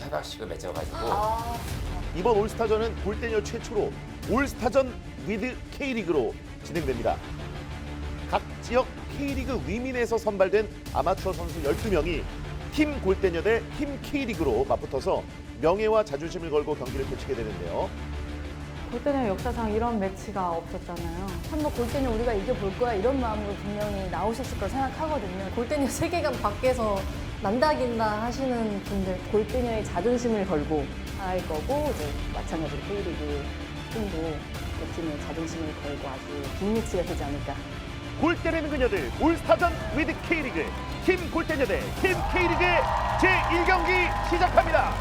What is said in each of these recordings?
하나씩을 맺어가지고 이번 올스타전은 골대녀 최초로 올스타전 위드 K리그로 진행됩니다. 각 지역 K리그 위민에서 선발된 아마추어 선수 12명이 팀 골대녀 대 팀 K리그로 맞붙어서 명예와 자존심을 걸고 경기를 펼치게 되는데요. 골대녀 역사상 이런 매치가 없었잖아요. 한번 골대녀 우리가 이겨볼 거야 이런 마음으로 분명히 나오셨을 거라 생각하거든요. 골대녀 세계관 밖에서 난다긴다 하시는 분들 골대녀의 자존심을 걸고 할 거고 이제 마찬가지로 K리그 팀도 그 팀의 자존심을 걸고 아주 빅매치가 되지 않을까. 골 때리는 그녀들 올스타전 위드 K리그 팀 골대녀 대 팀 K리그의 제1경기 시작합니다.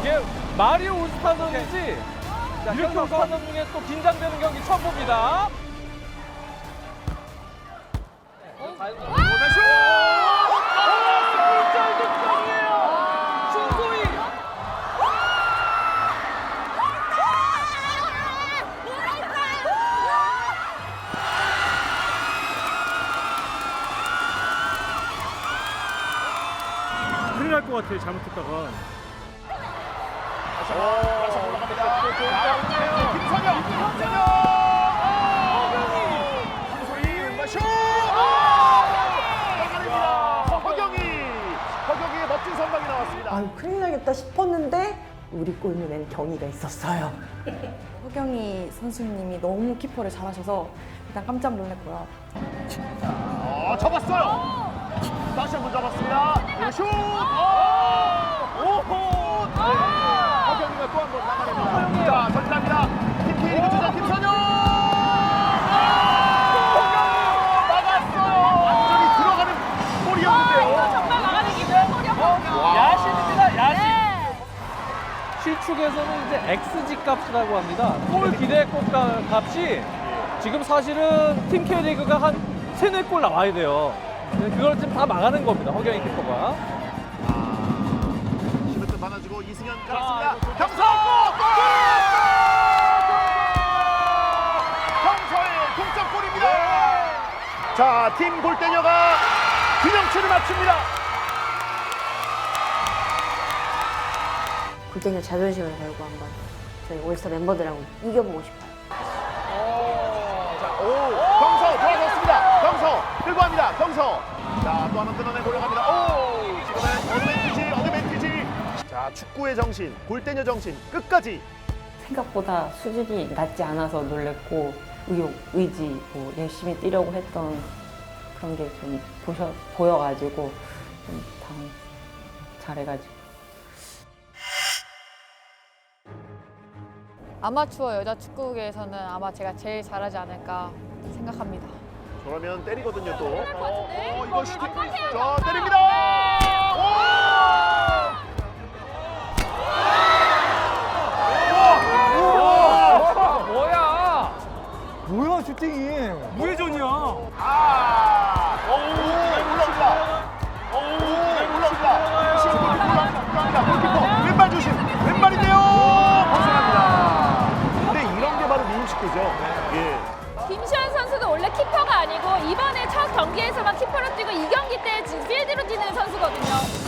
이게 마리오 울스타전인지 이렇게 울스타전 중에 또 긴장되는 경기 처음 봅니다. 신 날것 같아요 잘못했다가 김선영, 김선영, 김소희, 마쇼! 허경입니다. 허경이, 허경이의 멋진 선방이 나왔습니다. 아유 큰일 나겠다 싶었는데 우리 골문엔 경이가 있었어요. 허경희 선수님이 너무 키퍼를 잘하셔서 일단 깜짝 놀랐고요. 어, 잡았어요. 그리고 슛! 어! 오호! 네. 허경이가 또 한번 막아냅니다. 자, 전진합니다. 팀 K리그 주장 김선영! 막았어요. 완전히 들어가는 볼이었는데요. 정말 나가는 기분 야신입니다 야신. 실축에서는 이제 XG 값이라고 합니다. 골 기대골 가- 값이 지금 사실은 팀 K리그가 한 세네 골 나와야 돼요. 근데 그걸 지금 다 막아낸 겁니다. 허경희 키퍼가. 시프트 받아주고 이승현 자, 깔았습니다. 이거 경서! 경서의 동점골입니다. 자, 팀 골대녀가 균형치를 맞춥니다. 골대녀 자존심을 걸고 한번 저희 올스타 멤버들하고 이겨보고 싶어요. 자, 오. 갑니다. 경서. 자, 또 한번 끊어내 올라갑니다. 오, 지금은 어드밴티지, 어드밴티지. 자, 축구의 정신, 골대녀 정신 끝까지 생각보다 수준이 낮지 않아서 놀랬고 의욕, 의지, 뭐 열심히 뛰려고 했던 그런 게 좀 보셔 보여가지고 좀 다음 잘해가지고. 아마추어 여자 축구계에서는 아마 제가 제일 잘하지 않을까 생각합니다. 그러면 때리거든요 또. 어, 어, 이거 슈팅. 자, 때립니다. 오! 키퍼로 뛰고 이 경기 때 지금 필드로 뛰는 선수거든요.